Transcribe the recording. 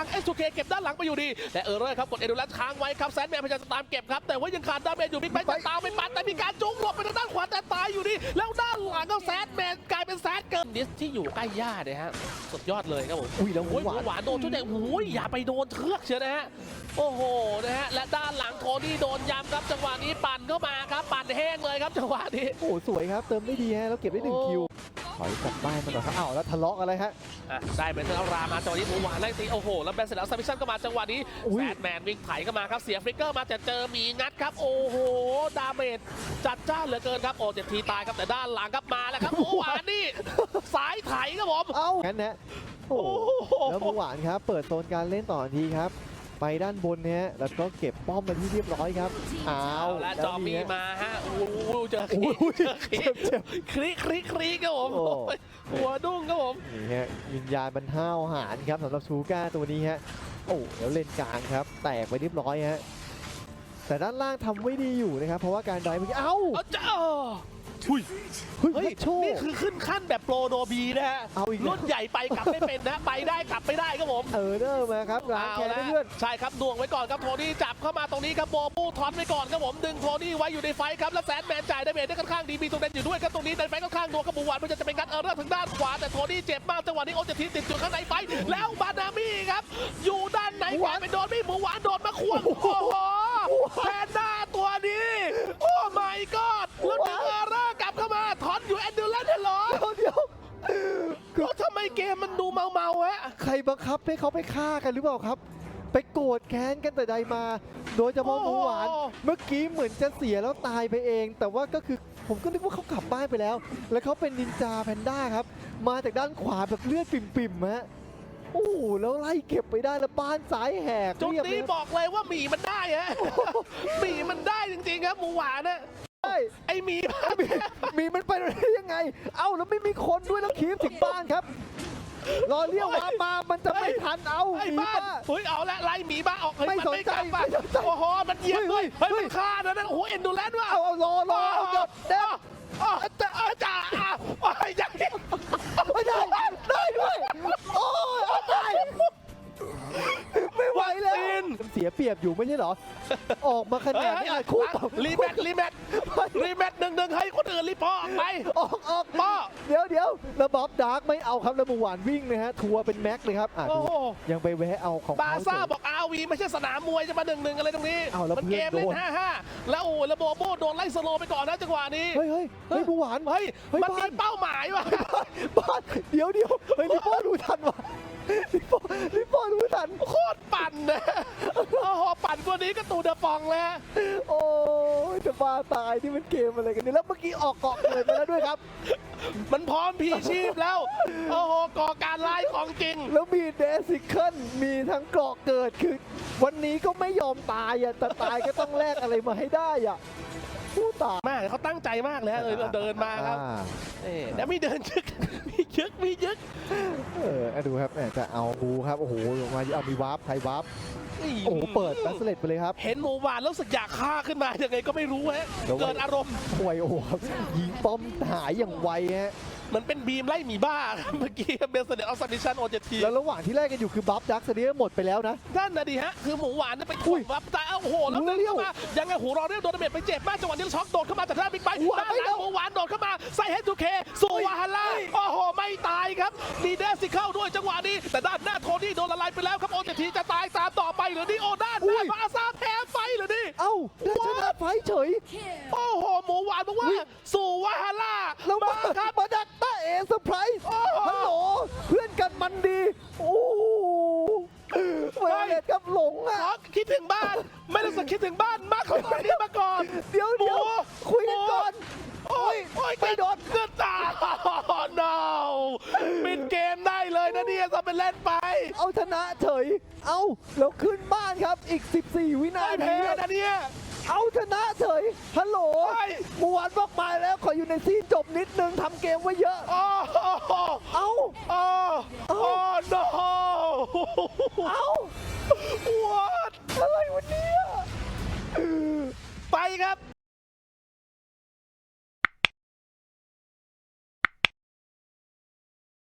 างเอสทูเคเก็บด้านหลังไปอยู่ดีแต่เออร์เรอร์ครับกดเอดูลัสค้างไว้ครับแซนแมนพยายามตามเก็บครับแต่ว่ายังขาดดาเมจอยู่บิ๊กไบงจตามไม่ปัดแต่มีการจุกหลบไปทางด้านขวาแต่ตายอยู่ดี แล้วด้านหลังก็แซนแมนกลายเป็นแซนเกิร์ดิสที่อยู่ใกล้ย่าเนี่ยฮะสุดยอดเลยครับผมอุ้ยแล้วหวานหวานโดนชุดแดงโอ้ยอย่าไปโดนเทือกเชียนะฮะโอ้โหนะฮะและด้านหลังโทนี่โดนยำครับจังหวะนี้ปั่นเข้ามาครับปั่นแห้งเลยครับจังหวะนี้โอ้สวยครับเติมไม่ดีฮะแล้วเก็บได้หนึ่งคิว อยกลับบ้านมาหน่อยครับอ้าวแล้วทะเลาะอะไรฮะ อะได้เป็นเซนรามาจังหวะนี้หมูหวานไล่ตีโอ้โห แล้วแบนเสร็จแล้วซัมมิชชั่นก็มาจังหวะนี้อุ้ยแบทแมนวิ่งไถเข้ามาครับเสียฟลิกเกอร์มาแต่เจอหมีงัดครับ โอ้โห ดาเมจจัดจ้านเหลือเกินครับโอ้เจ็ดทีตายครับแต่ด้านหลังครับมาแล้วครับหมูหวานนี่ สายไถครับผม เอ้างั้นนะโอ้โหโอ้โห แล้วหมูหวานครับ เปิดโซนการเล่นต่อทันทีครับ ไปด้านบนเนี่ยแล้วก็เก็บป้อมมาที่เรียบร้อยครับอ้าเอาวและจอมมีนี่ฮะมาฮะโอ้โหเจอคโอ้ลิยเจอคลิเจ็บเจ็บคลิคลิคลิครับผมโอ้โอ้ยหัวดุ้งครับผมนี่ฮะวิญญาณบรรเทาหารครับสำหรับชูก้าตัวนี้ฮะโอ้แล้วเลนกลางครับ แตกไปเรียบร้อยฮะแต่ด้านล่างทำไว้ดีอยู่นะครับ เพราะว่าการไดรฟ์เมื่อกี้เอ้าเอาจ้า หุ้ยเฮ้ยเฮ้ยโชว์นี่คือขึ้นขั้นแบบโปรโดบีนะฮะเอาอีกแล้ว รุ่นใหญ่ไปกลับไม่เป็นนะ ไปได้กลับไม่ได้ครับผม เออเดอร์มาครับล้างเอาแค้นละให้เพื่อน ใช่ครับดวงไว้ก่อนครับโทนี่จับเข้ามาตรงนี้ครับโบปูทอนไว้ก่อนครับผมดึงโทนี่ไว้อยู่ในไฟครับแล้วแซนแมนจ่ายได้เมจได้ค่อนข้างดีมีตรงนั้นอยู่ด้วยครับตรงนี้ในไฟค่อนข้างดวงกับบูหวานมันจะเป็นการเออร์เรอร์ทางด้านขวาแต่โทนี่เจ็บมากจังหวะนี้โอเจทีติดอยู่ข้างในไฟแล้วบานามี่ครับอยู่ด้านในขวาไปโดนมี่หมูหวานโดนมาควงโอ้โหแพนด้าตัวนี้ โอ้ my god แล้วดึงเออร์เรอร์กลับเข้ามาทอนอยู่แอนดูแลนด์เหรอ เดี๋ยวเดี๋ยว แล้วทำไม เกมมันดูเมาเมาๆฮะใครบังคับให้เขาไปฆ่ากันหรือเปล่าครับ ไปโกรธแค้นกันแต่ใดมา โดยเฉพาะหมูหวานโอ้เมื่อกี้เหมือนจะเสียแล้วตายไปเอง แต่ว่าก็คือผมก็นึกว่าเขากลับบ้านไปแล้ว แล้วเขาเป็นนินจาแพนด้าครับ มาจากด้านขวาแบบเลือดปิ่มๆฮะโอ้โหแล้วไล่เก็บไปได้แล้วบ้านซ้ายแหกจุดเรียบเลนี้ยบอกเลยว่าหมีมันได้ฮะหมีมันได้จริงๆครับหมูหวานนะ ใช่ไอหมีมีมีมันไปได้ยังไง เอ้าแล้วไม่มีคนด้วยแล้วคีบถึงบ้านครับ รอเรียกว่ามามันจะไม่ทันเอาไอ้หนีบ้านบ้าเฮ้ยเอาละไล่หมีบ้าออกเฮ้ยไม่มันไม่กลับสนใจบ้านไม่สนใจโอ้โหมันเหยียบเฮ้ด้วยยเฮ้ย เฮ้มัยนฆ่าด้วยนะโอ้โหเอ็นดูแลนด์ว่ะเอาเอารอรอเอาเดี๋ยวเดี๋ยวอ๋ รียบอยู่ไม่ใช่เหรอ ออกมาขเฮ้ยนาดนี้เฮ้ยอะคู่ต่อรีแมทรีแมทรีแมทหนึ่งหนึ่งให้คนอื่นรีพอออกไป ออกออกป้อเดี๋ยวเดี๋ยวแล้วบ๊อบดาร์กไม่เอาครับแล้วหมูหวานวิ่งนะฮะทัวร์เป็นแม็กเลยครับอะโอ้ดูโห ยังไปแวะเอาของบาเขาซ่าเฉยบอกอาวีไม่ใช่สนามมวยจะมาหนึ่งหนึ่งอะไรตรงนี้เอาแล้วมันเกมเพื่เล่อนนโดนห้าห้าแล้วโอ้แล้วโบโบโดนไล่สโลว์ไปก่อนนะจังหวะนี้ เฮ้ยเฮ้ยเฮ้ยหมูหวานเฮ้ยเฮ้ยมันมีบ้านเป้าหมายว่ะ บ้านเดี๋ยวเดี๋ยวเฮ้ยลิปโป้ดูทันวะลิปโป้ลิปโป้ดูทัน โคตรปั่นนะโอ้โห ปั่นกว่านี้ก็ตูเดอะฟองแล้ว โอ้ยจะบ้าตายที่มันเกมอะไรกันเนี่ยแล้วเมื่อกี้ออกเกาะเกิดไปแล้วด้วยครับ มันพร้อมพีชีพแล้ว โอ้โหก่อการร้ายของจริง แล้วมีเดซิเคิลมีทั้งเกาะเกิดคือ วันนี้ก็ไม่ยอมตายอะแต่ตายก็ต้องแลกอะไรมาให้ได้อะผู้ตายมากเขาตั้งใจมากเลยฮะเออเดินมาครับอ่าเอ๊ะแล้วมีเดินยึก มียึกมียึก เอออะดูครับแหมจะเอาบูครับ โอ้โหมาเอามีวาร์ปไทยวาร์ป โอ้โหเปิดบัสเลตไปเลยครับ เห็นหมูหวานแล้วรู้สึกอยากฆ่าขึ้นมายังไงก็ไม่รู้ฮะเดี๋ยวไว้ เกิดอารมณ์ป่วยโอ้โหครับยิงป้อมหายอย่างไวฮะ เหมันเป็นบีมไล่หมีบ้าครับเมื่อกี้เบลเซเดออฟซันดิชันโอเจทีแล้วระหว่างที่แลกกันอยู่คือบัฟดักสเนียหมดไปแล้วนะ นั่นนะดิฮะ คือหมูหวานเนี่ยไปอุ้ถูยกวับตายเอ้าโอ้โห แล้วหูเดินเลี้ยวเข้ามายังไงหูรอเรียกโดนดาเมจไปเจ็บมากจังหวะนี้ช็อกโดดเข้ามาจากด้านบิ๊กไบค์หวานด้านไม่หลังเอาหมูหวานโดดเข้ามาใส่เฮดทูเคสู่วาฮาร่าโอ้โห ไม่ตายครับมีเดซิเข้าด้วยจังหวะนี้ แต่ด้านหน้าโทนี่โดนละลายไปแล้วครับโอเจทีจะ ตายตามต่อไปหรือนี่โอด้านหอุ้น้ายบาซ่าแพ้ไฟหรือนี่เอ้าได้ชนะไฟท์เฉย โอ้โหหมูหวานบอกว่าสู่วาฮาร่าแล้วมามาครับ มาดักต้าเอเซอร์ไพรส์โอ้โห ฮัลโหลเพื่อนกันมันดี โอ้โหเวเลตครับหลงขอะอคิดถึงบ้าน ไม่รู้สึกคิดถึงบ้านมากกว่านี้มาก่อนเดี๋ยวหมูเดี๋ยวคุยกันก่อนโอ้ยโอ้ยไม่โดนเกิดตา no ปิดเกมได้เลยนะ เนี่ยจะเป็นเล่นไปเอาชนะเฉย เอาแล้วขึ้นบ้านครับอีก 14 วินาไม่ทีแพ้นะเนี่ย เอาชนะเฉย ฮัลโหลเฮ้ย หมูหวานบอกมาแล้วขออยู่ในซีนจบนิดนึงทำเกมไว้เยอะ โอ้โหเอา โอ้โอ้ no เอา what อะไร